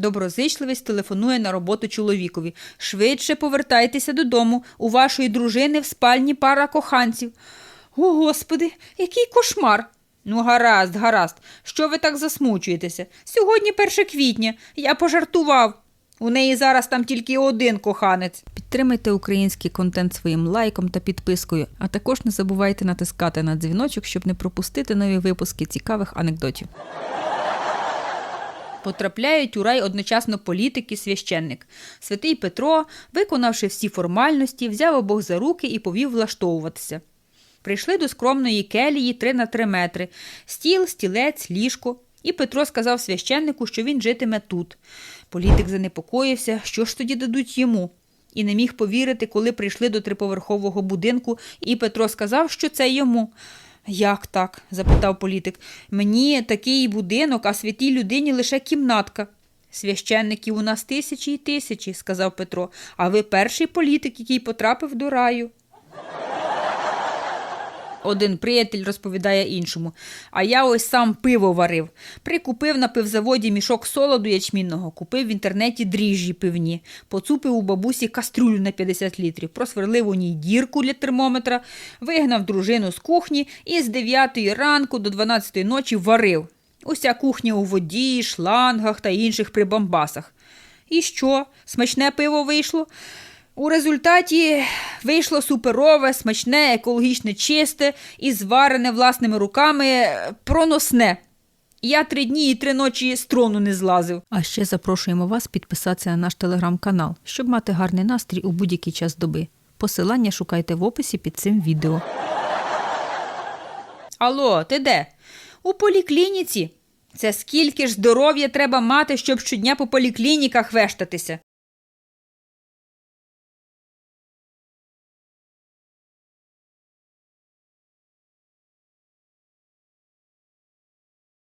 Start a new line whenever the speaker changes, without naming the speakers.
Доброзичливість телефонує на роботу чоловікові. Швидше повертайтеся додому. У вашої дружини в спальні пара коханців. О, господи, який кошмар. Ну, гаразд, гаразд. Що ви так засмучуєтеся? Сьогодні 1 квітня. Я пожартував. У неї зараз там тільки один коханець. Підтримайте український контент своїм лайком та підпискою, а також не забувайте натискати на дзвіночок, щоб не пропустити нові випуски цікавих анекдотів. Потрапляють у рай одночасно політик і священник. Святий Петро, виконавши всі формальності, взяв обох за руки і повів влаштовуватися. Прийшли до скромної келії 3 на 3 метри, стіл, стілець, ліжко. І Петро сказав священнику, що він житиме тут. Політик занепокоївся, що ж тоді дадуть йому. І не міг повірити, коли прийшли до триповерхового будинку, і Петро сказав, що це йому. Як так? запитав політик. Мені такий будинок, а святій людині лише кімнатка. Священників у нас тисячі й тисячі, сказав Петро, а ви перший політик, який потрапив до раю. Один приятель розповідає іншому. А я ось сам пиво варив. Прикупив на пивзаводі мішок солоду ячмінного, купив в інтернеті дріжджі пивні, поцупив у бабусі кастрюлю на 50 літрів, просверлив у ній дірку для термометра, вигнав дружину з кухні і з 9 ранку до 12 ночі варив. Уся кухня у воді, шлангах та інших прибамбасах. І що? Смачне пиво вийшло? У результаті вийшло суперове, смачне, екологічно чисте і зварене власними руками е, проносне. Я три дні і три ночі з трону не злазив. А ще запрошуємо вас підписатися на наш телеграм-канал, щоб мати гарний настрій у будь-який час доби. Посилання шукайте в описі під цим відео. Алло, ти де? У поліклініці. Це скільки ж здоров'я треба мати, щоб щодня по поліклініках вештатися?